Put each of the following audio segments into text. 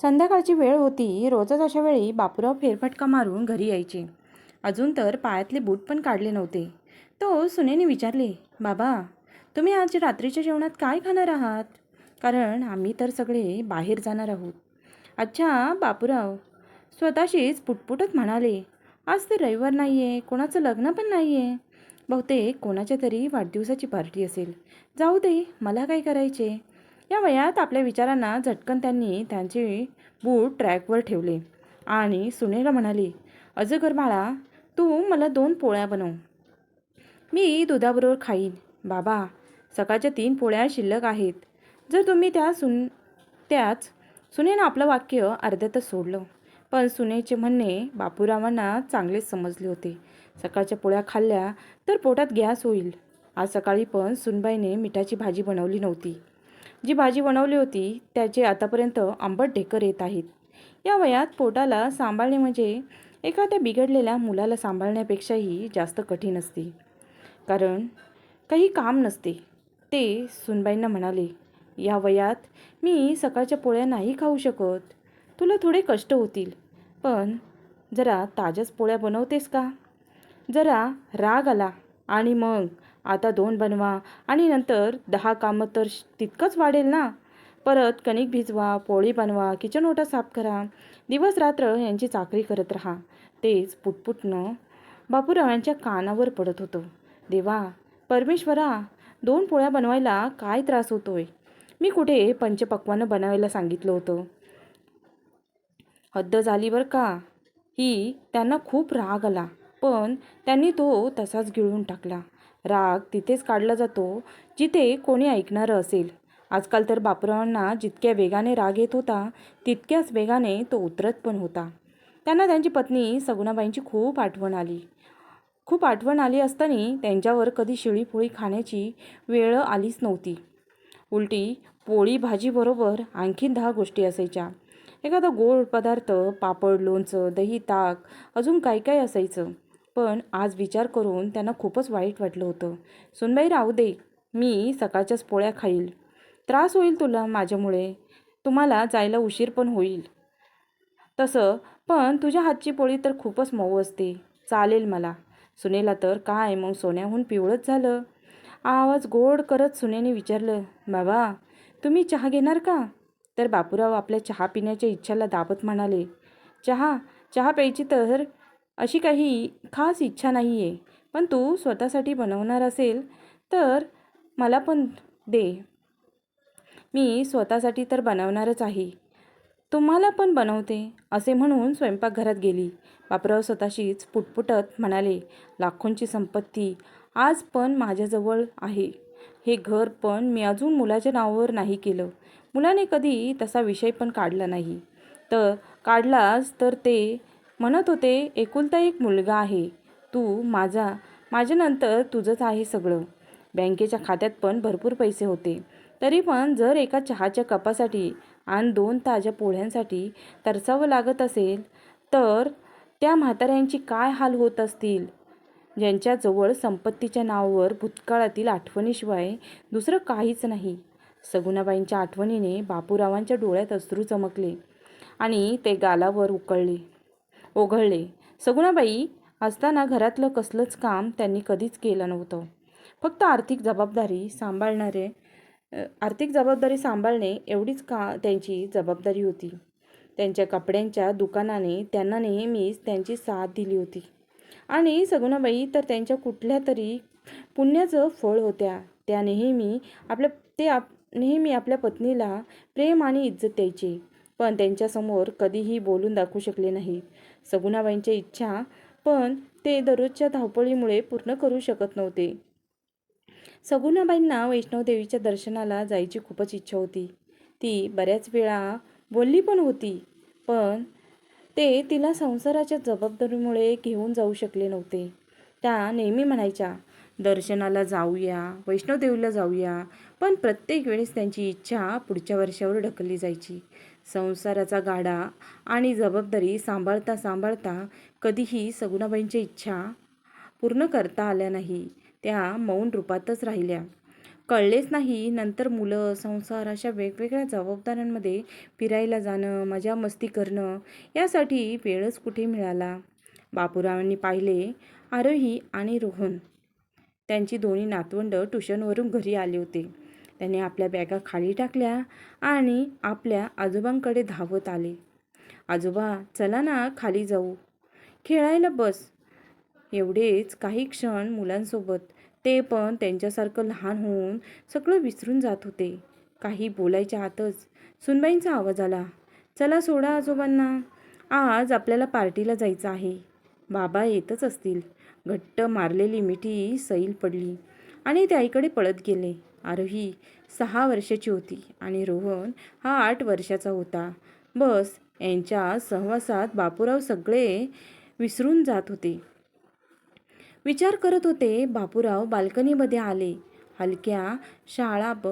संध्याकाळची वेळ होती. रोजच अशा वेळी बापूराव फेरफटका मारून घरी यायचे. अजून तर पायातले बूट पण काढले नव्हते. तो सुनेने विचारले बाबा तुम्ही आज रात्रीच्या जेवणात काय खाणार आहात? कारण आम्ही तर सगळे बाहेर जाणार आहोत. अच्छा बापूराव स्वतःशीच पुटपुटत म्हणाले आज तर रविवार नाही आहे कोणाचं लग्न पण नाही आहे बहुतेक कोणाच्या तरी वाढदिवसाची पार्टी असेल. जाऊ दे मला काय करायचे? या वयात आपल्या विचारांना झटकन त्यांनी त्यांचे बूट ट्रॅकवर ठेवले आणि सुनेला म्हणाले अजगर बाळा तू मला दोन पोळ्या बनव. मी दुधाबरोबर खाईन. बाबा सकाळच्या तीन पोळ्या शिल्लक आहेत. जर तुम्ही त्या सुन त्याच सुनेनं आपलं वाक्य अर्ध्यातच सोडलं. पण सुनेचे म्हणणे बापूरावांना चांगलेच समजले होते. सकाळच्या पोळ्या खाल्ल्या तर पोटात गॅस होईल. आज सकाळी पण सुनबाईने मिठाची भाजी बनवली नव्हती. जी भाजी बनवली होती त्याचे आतापर्यंत आंबट ढेकर येत आहेत. या वयात पोटाला सांभाळणे म्हणजे एखाद्या बिघडलेल्या मुलाला सांभाळण्यापेक्षाही जास्त कठीण असते. कारण काही काम नसते. ते सुनबाईंना म्हणाले या वयात मी सकाळच्या पोळ्या नाही खाऊ शकत. तुला थोडे कष्ट होतील. पण जरा ताज्याच पोळ्या बनवतेस का? जरा राग आला आणि मग आता दोन बनवा. आणि नंतर दहा कामं तर श- तितकंच वाढेल ना? परत कणिक भिजवा पोळी बनवा किचन ओटा साफ करा. दिवस रात्र यांची चाकरी करत राहा. तेच पुटपुटणं बापूरावांच्या कानावर पडत होतं. देवा परमेश्वरा दोन पोळ्या बनवायला काय त्रास होतोय? मी कुठे पंचपक्वानं बनवायला सांगितलं होतं? हद्द झाली बरं का? ही त्यांना खूप राग आला. पण त्यांनी तो तसाच गिळून टाकला. राग तिथेच काढला जातो जिथे कोणी ऐकणारं असेल. आजकाल तर बापरावांना जितक्या वेगाने राग येत होता तितक्याच वेगाने तो उतरत पण होता. त्यांना त्यांची पत्नी सगुणाबाईंची खूप आठवण आली. खूप आठवण आली असताना त्यांच्यावर कधी शिळी पोळी खाण्याची वेळ आलीच नव्हती. उलटी पोळी भाजीबरोबर आणखीन दहा गोष्टी असायच्या. एखादा गोड पदार्थ पापड लोणचं दही ताक अजून काय काय असायचं? पण आज विचार करून त्यांना खूपच वाईट वाटलं होतं. सुनबाई राहू दे. मी सकाळच्याच पोळ्या खाईल. त्रास होईल तुला माझ्यामुळे. तुम्हाला जायला उशीर पण होईल. तसं पण तुझ्या हातची पोळी तर खूपच मऊ असते. चालेल मला. सुनेला तर काय मग सोन्याहून पिवळंच झालं. आवाज गोड करत सुनेने विचारलं बाबा तुम्ही चहा घेणार का? तर बापूराव आपल्या चहा पिण्याच्या इच्छाला दाबत म्हणाले चहा चहा प्यायची तर अशी काही खास इच्छा नाही आहे पण तू स्वतःसाठी बनवणार असेल तर मला पण दे. मी स्वतःसाठी तर बनवणारच आहे. तुम्हाला पण बनवते असे म्हणून स्वयंपाकघरात गेली. बापराव स्वतःशीच पुटपुटत म्हणाले लाखोंची संपत्ती आज पण माझ्याजवळ आहे. हे घर पण मी अजून मुलाच्या नावावर नाही केलं. मुलाने कधी तसा विषय पण काढला नाही. तर काढलाच तर ते म्हणत होते एकुलता एक मुलगा आहे. तू माझा माझ्यानंतर तुझंच आहे सगळं. बँकेच्या खात्यात पण भरपूर पैसे होते. तरी पण जर एका चहाच्या कपासाठी आणि दोन ताज्या पोळ्यांसाठी तरसावं लागत असेल तर त्या म्हाताऱ्यांची काय हाल होत असतील? ज्यांच्याजवळ संपत्तीच्या नावावर भूतकाळातील आठवणीशिवाय दुसरं काहीच नाही. सगुणाबाईंच्या आठवणीने बापूरावांच्या डोळ्यात अश्रू चमकले आणि ते गालावर उकळले. ओघळले. सगुणाबाई असताना घरातलं कसलंच काम त्यांनी कधीच केलं नव्हतं. फक्त आर्थिक जबाबदारी सांभाळणारे आर्थिक जबाबदारी सांभाळणे एवढीच का त्यांची जबाबदारी होती. त्यांच्या कपड्यांच्या दुकानाने त्यांना नेहमीच त्यांची साथ दिली होती. आणि सगुणाबाई तर त्यांच्या कुठल्या तरी पुण्याचं फळ होत्या. त्या नेहमी आपल्या ते आप नेहमी आपल्या पत्नीला प्रेम आणि इज्जत द्यायचे. पण त्यांच्यासमोर कधीही बोलून दाखवू शकले नाहीत सगुणाबाईंच्या इच्छा पण ते दररोजच्या धावपळीमुळे पूर्ण करू शकत नव्हते. सगुणाबाईंना वैष्णवदेवीच्या दर्शनाला जायची खूपच इच्छा होती. ती बऱ्याच वेळा बोलली पण होती पण ते तिला संसाराच्या जबाबदारीमुळे घेऊन जाऊ शकले नव्हते. त्या नेहमी म्हणायच्या दर्शनाला जाऊया वैष्णवदेवीला जाऊया पण प्रत्येक वेळेस त्यांची इच्छा पुढच्या वर्षावर ढकलली जायची. संसाराचा गाडा आणि जबाबदारी सांभाळता सांभाळता कधीही सगुणाबाईंची इच्छा पूर्ण करता आल्या नाही. त्या मौन रूपातच राहिल्या. कळलेच नाही नंतर मुलं संसार अशा वेगवेगळ्या जबाबदाऱ्यांमध्ये फिरायला जाणं मजा मस्ती करणं यासाठी वेळच कुठे मिळाला? बापूरावांनी पाहिले आरोही आणि रोहन. त्यांची दोन्ही नातवंड ट्युशनवरून घरी आले होते. त्याने आपल्या बॅगा खाली टाकल्या आणि आपल्या आजोबांकडे धावत आले. आजोबा चला ना खाली जाऊ. खेळायला बस. एवढेच काही क्षण मुलांसोबत ते पण त्यांच्यासारखं लहान होऊन सगळं विसरून जात होते. काही बोलायच्या आतच सुनबाईंचा आवाज आला. चला सोडा आजोबांना. आज आपल्याला पार्टीला जायचं आहे. बाबा येतच असतील. घट्ट मारलेली मिठी सैल पडली आणि ते आईकडे पळत गेले. आरोही सहा वर्षाची होती आणि रोहन हा आठ वर्षाचा होता. बस यांच्या सहवासात बापूराव सगळे विसरून जात होते. विचार करत होते बापूराव बाल्कनीमध्ये आले. हलक्या शाळा ब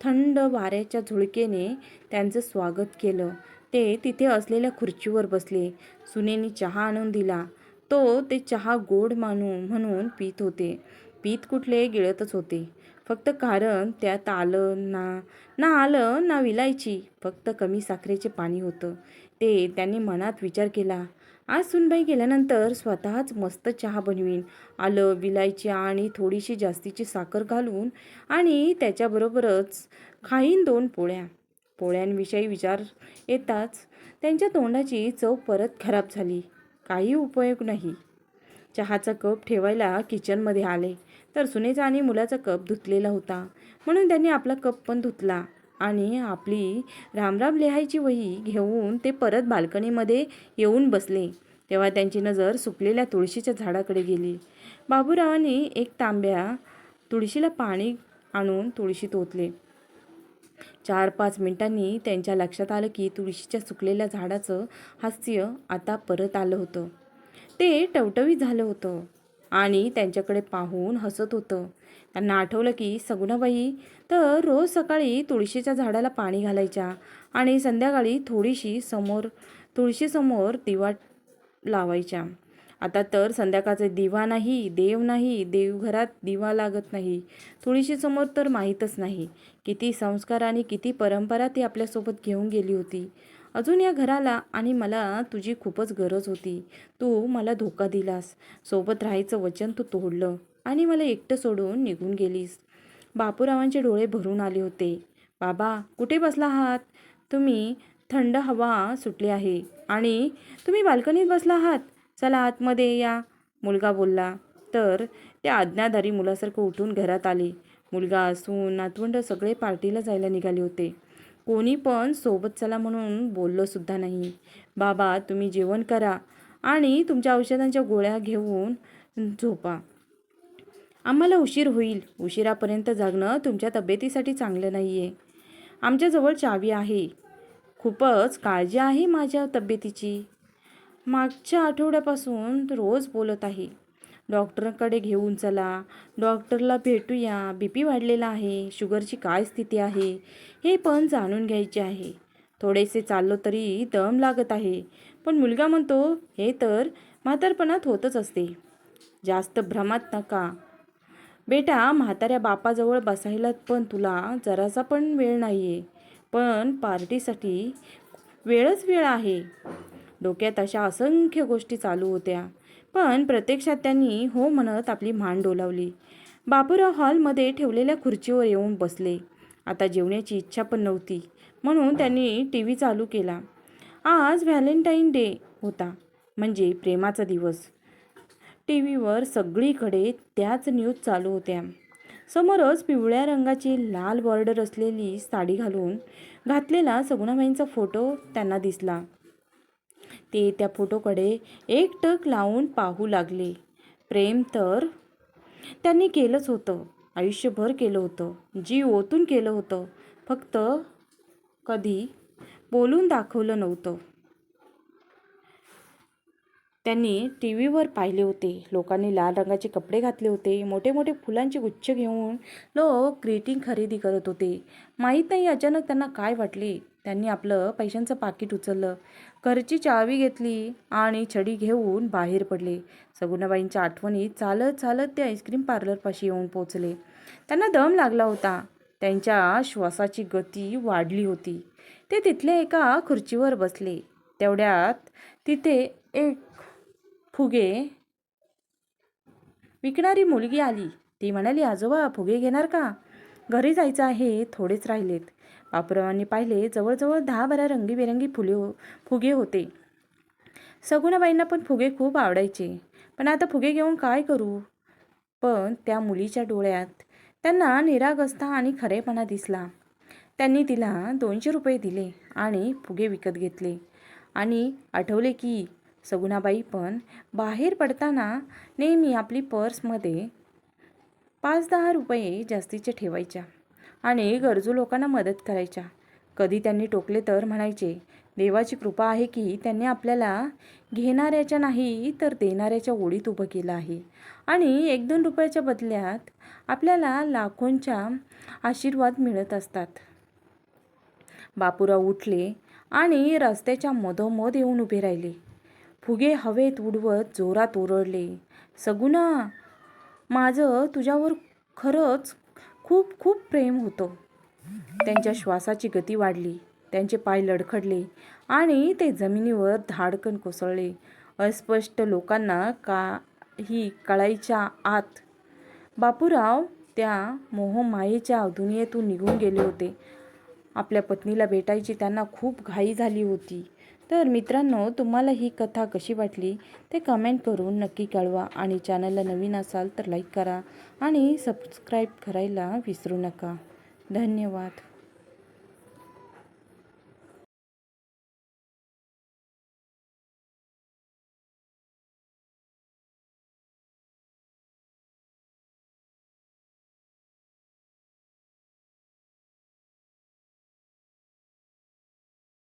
थंड वाऱ्याच्या झुळकेने त्यांचं स्वागत केलं. ते तिथे असलेल्या खुर्चीवर बसले. सुनेनी चहा आणून दिला. तो ते चहा गोड मानू म्हणून पीत होते. पीत कुठले गिळतच होते. फक्त कारण त्यात आलं ना ना आलं ना विलायची. फक्त कमी साखरेचे पाणी होतं. ते त्यांनी मनात विचार केला. आज सुनबाई गेल्यानंतर स्वतःच मस्त चहा बनवीन. आलं विलायची आणि थोडीशी जास्तीची साखर घालून आणि त्याच्याबरोबरच खाईन दोन पोळ्या. पोळ्यांविषयी विचार येताच त्यांच्या तोंडाची चव परत खराब झाली. काही उपयोग नाही. चहाचा कप ठेवायला किचनमध्ये आले. तर सुनेचा आणि मुलाचा कप धुतलेला होता. म्हणून त्यांनी आपला कप पण धुतला आणि आपली रामराम लिहायची वही घेऊन ते परत बाल्कनीमध्ये येऊन बसले. तेव्हा त्यांची नजर सुकलेल्या तुळशीच्या झाडाकडे गेली. बाबूरावांनी एक तांब्या तुळशीला पाणी आणून तुळशीत ओतले चार पाच मिनिटांनी त्यांच्या लक्षात आलं की तुळशीच्या सुकलेल्या झाडाचं हास्य आता परत आलं होतं. ते टवटवीत झालं होतं. आणि त्यांच्याकडे पाहून हसत होतं. त्यांना आठवलं की सगुणाबाई तर रोज सकाळी तुळशीच्या झाडाला पाणी घालायच्या आणि संध्याकाळी थोडीशी समोर तुळशीसमोर दिवा लावायच्या. आता तर संध्याकाळचे दिवा नाही देव नाही देवघरात दिवा लागत नाही. तुळशीसमोर तर माहीतच नाही. किती संस्कार आणि किती परंपरा ती आपल्यासोबत घेऊन गेली होती. अजून या घराला आणि मला तुझी खूपच गरज होती. तू मला धोका दिलास. सोबत राहायचं वचन तू तोडलं आणि मला एकटं सोडून निघून गेलीस. बापूरावांचे डोळे भरून आले होते. बाबा कुठे बसला आहात? तुम्ही थंड हवा सुटली आहे. आणि तुम्ही बाल्कनीत बसला आहात? चला आतमध्ये या. मुलगा बोलला. तर त्या आज्ञाधारी मुलासारखं उठून घरात आले. मुलगा असून नातवंड सगळे पार्टीला जायला निघाले होते. कोणी पण सोबत चला म्हणून बोललोसुद्धा नाही. बाबा तुम्ही जेवण करा आणि तुमच्या औषधांच्या गोळ्या घेऊन झोपा. आम्हाला उशीर होईल. उशिरापर्यंत जागणं तुमच्या तब्येतीसाठी चांगलं नाही आहे आमच्याजवळ चावी आहे. खूपच काळजी आहे माझ्या तब्येतीची. मागच्या आठवड्यापासून रोज बोलत आहे. डॉक्टरकडे घेऊन चला. डॉक्टरला भेटूया. बी पी वाढलेला आहे. शुगरची काय स्थिती आहे? हे पण जाणून घ्यायचे आहे. थोडेसे चाललो तरी दम लागत आहे. पण मुलगा म्हणतो हे तर म्हातारपणात होतच असते. जास्त भ्रमात नका. बेटा म्हाताऱ्या बापाजवळ बसायला पण तुला जरासा पण वेळ नाही आहे पण पार्टीसाठी वेळच वेळ आहे. डोक्यात अशा असंख्य गोष्टी चालू होत्या. पण प्रत्यक्षात त्यांनी हो म्हणत आपली मान डोलावली. बापूराव हॉलमध्ये ठेवलेल्या खुर्चीवर येऊन बसले. आता जेवण्याची इच्छा पण नव्हती म्हणून त्यांनी टी व्ही चालू केला. आज व्हॅलेंटाईन डे होता म्हणजे प्रेमाचा दिवस. टी व्हीवर सगळीकडे त्याच न्यूज चालू होत्या. समोरच पिवळ्या रंगाची लाल बॉर्डर असलेली साडी घालून घातलेला सगुणाबाईंचा फोटो त्यांना दिसला. ते त्या फोटोकडे एकटक लावून पाहू लागले. प्रेम तर त्यांनी केलंच होतं. आयुष्यभर केलं होतं. जीव ओतून केलं होतं. फक्त कधी बोलून दाखवलं नव्हतं. त्यांनी टी व्हीवर पाहिले होते. लोकांनी लाल रंगाचे कपडे घातले होते. मोठे मोठे फुलांचे गुच्छ घेऊन लोक ग्रीटिंग खरेदी करत होते. माहीत नाही अचानक त्यांना काय वाटले. त्यांनी आपलं पैशांचं पाकिट उचललं. घरची चावी घेतली आणि छडी घेऊन बाहेर पडले. सगुणाबाईंच्या आठवणीत चालत चालत ते आईस्क्रीम पार्लरपाशी येऊन पोचले त्यांना दम लागला होता. त्यांच्या श्वासाची गती वाढली होती. ते तिथल्या एका खुर्चीवर बसले. तेवढ्यात तिथे एक फुगे विकणारी मुलगी आली. ती म्हणाली आजोबा फुगे घेणार का? घरी जायचं आहे थोडेच राहिलेत. बापूरावांनी पाहिले जवळजवळ दहा बारा रंगीबेरंगी फुले हो फुगे होते. सगुणाबाईंना पण फुगे खूप आवडायचे. पण आता फुगे घेऊन काय करू? पण त्या मुलीच्या डोळ्यात त्यांना निरागस्ता आणि खरेपणा दिसला. त्यांनी तिला दोनशे रुपये दिले आणि फुगे विकत घेतले. आणि आठवले की सगुणाबाई पण बाहेर पडताना नेहमी आपली पर्समध्ये पाच दहा रुपये जास्तीचे ठेवायच्या. आणि गरजू लोकांना मदत करायच्या. कधी त्यांनी टोकले तर म्हणायचे देवाची कृपा आहे की त्यांनी आपल्याला घेणाऱ्याच्या नाही तर देणाऱ्याच्या ओळीत उभं केलं आहे. आणि एक दोन रुपयाच्या बदल्यात आपल्याला लाखोंच्या आशीर्वाद मिळत असतात. बापूराव उठले आणि रस्त्याच्या मधोमध येऊन उभे राहिले. फुगे हवेत उडवत जोरात ओरडले सगुना माझं तुझ्यावर खरंच खूप खूप प्रेम होतं. त्यांच्या श्वासाची गती वाढली त्यांचे पाय लडखडले आणि ते जमिनीवर धाडकन कोसळले. अस्पष्ट लोकांना काही कळायच्या आत बापूराव त्या मोहमायेच्या दुनियेतून निघून गेले होते. आपल्या पत्नीला भेटायची त्यांना खूप घाई झाली होती. तर मित्रांनो तुम्हाला ही कथा कशी वाटली ते कमेंट करून नक्की कळवा आणि चॅनलला नवीन असाल तर लाईक करा आणि सबस्क्राईब करायला विसरू नका. धन्यवाद.